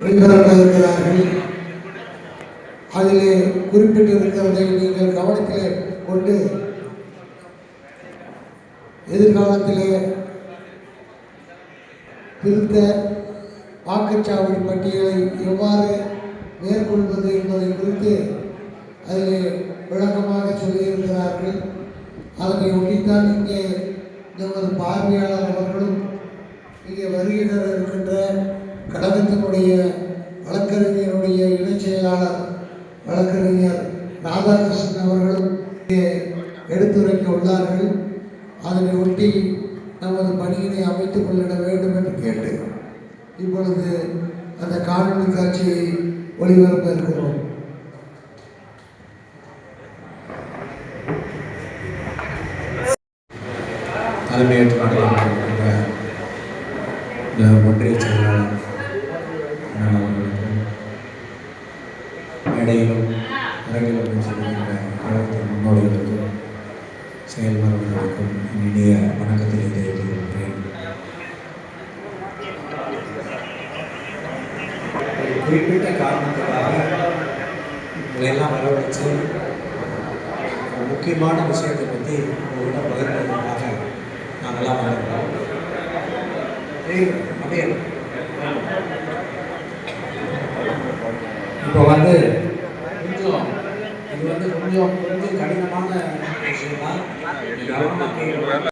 வெளிவரப்ப இருக்கிறார்கள் அதிலே குறிப்பிட்டிருக்கிறதை நீங்கள் கவனத்திலே கொண்டு எதிர்காலத்திலே திருத்த வாக்குச்சாவடி பட்டியலை எவ்வாறு மேற்கொள்வது என்பதை குறித்து அதிலே விளக்கமாக சொல்லியிருக்கிறார்கள். அதனை ஒட்டித்தான் இங்கே நமது பார்வையாளர் அவர்களும் இங்கே வருகின்ற இருக்கின்ற கழகத்தினுடைய வழக்கறிஞருடைய இணைச் செயலாளர் வழக்கறிஞர் ராதாகிருஷ்ணன் அவர்களும் எடுத்துரைக்க உள்ளார்கள். அதனை ஒட்டி நமது பணியினை அமைத்துக் கொள்ளிட வேண்டும் என்று கேட்டு இப்பொழுது அந்த காணொளி காட்சியை ஒளிபரப்ப இருக்கிறோம். தலைமையேற்று ஒன்றிய செயலாளர் மேடையிலும் அரங்கிலும் செல்கின்ற கழகத்தின் முன்னோடிகளுக்கும் செயல்பாடுகளுக்கும் இனிய வணக்கத்தை தெரிவித்துக் கொள்கிறேன் குறிப்பிட்ட காரணத்துக்காக இதையெல்லாம் வரவழைச்சு முக்கியமான விஷயத்தை பற்றி உங்கள்கிட்ட பகிர்ந்ததுக்காக நாங்கள்லாம் வளர்க்கிறோம் அப்படியே இப்போ வந்து கொஞ்சம் கொஞ்சம் கடினமான விஷயம் தான் கவனமாக கேட்கணும்